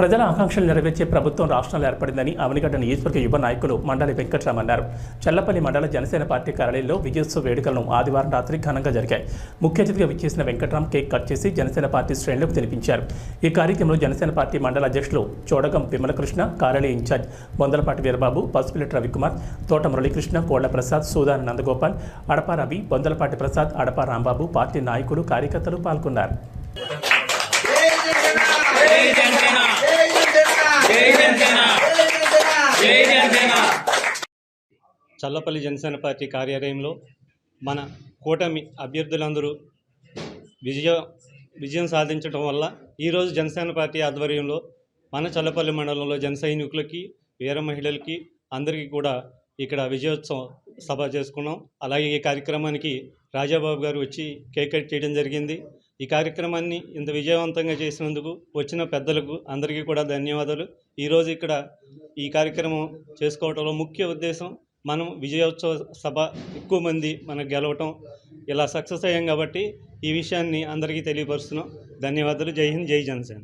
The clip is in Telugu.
ప్రజల ఆకాంక్షలు నెరవేర్చే ప్రభుత్వం రాష్ట్రంలో ఏర్పడిందని అవనిగడ్డ నియోజకవర్గ యువ నాయకులు మండలి వెంకట్రామ్ అన్నారు చల్లపల్లి మండల జనసేన పార్టీ కార్యాలయంలో విజయోత్సవ వేడుకలను ఆదివారం రాత్రి ఘనంగా జరిగాయి. ముఖ్య అతిథిగా విచ్చేసిన వెంకట్రామ్ కేక్ కట్ చేసి జనసేన పార్టీ శ్రేణులకు తినిపించారు. ఈ కార్యక్రమంలో జనసేన పార్టీ మండల అధ్యక్షులు చోడగం విమలకృష్ణ కార్యాలయ ఇన్ఛార్జ్ బొందలపాటి వీరబాబు పసుపులెట్ రవికుమార్ తోట మురళీకృష్ణ కోళ్ళ ప్రసాద్ సూదాన నందగోపాల్ అడపా రవి బొందలపాటి ప్రసాద్ అడపా రాంబాబు పార్టీ నాయకులు కార్యకర్తలు పాల్గొన్నారు. చల్లపల్లి జనసేన పార్టీ కార్యాలయంలో మన కూటమి అభ్యర్థులందరూ విజయ విజయం సాధించడం వల్ల ఈరోజు జనసేన పార్టీ ఆధ్వర్యంలో మన చల్లపల్లి మండలంలో జన సైనికులకి వీర మహిళలకి అందరికీ కూడా ఇక్కడ విజయోత్సవం సభ చేసుకున్నాం. అలాగే ఈ కార్యక్రమానికి రాజాబాబు గారు వచ్చి కేక్ కట్ చేయడం జరిగింది. ఈ కార్యక్రమాన్ని ఇంత విజయవంతంగా చేసినందుకు వచ్చిన పెద్దలకు అందరికీ కూడా ధన్యవాదాలు. ఈరోజు ఇక్కడ ఈ కార్యక్రమం చేసుకోవడంలో ముఖ్య ఉద్దేశం మనం విజయోత్సవ సభ ఎక్కువ మంది మనకు గెలవటం ఇలా సక్సెస్ అయ్యాం కాబట్టి ఈ విషయాన్ని అందరికీ తెలియపరుస్తున్నాం. ధన్యవాదాలు. జై హింద్ జై జనసేన.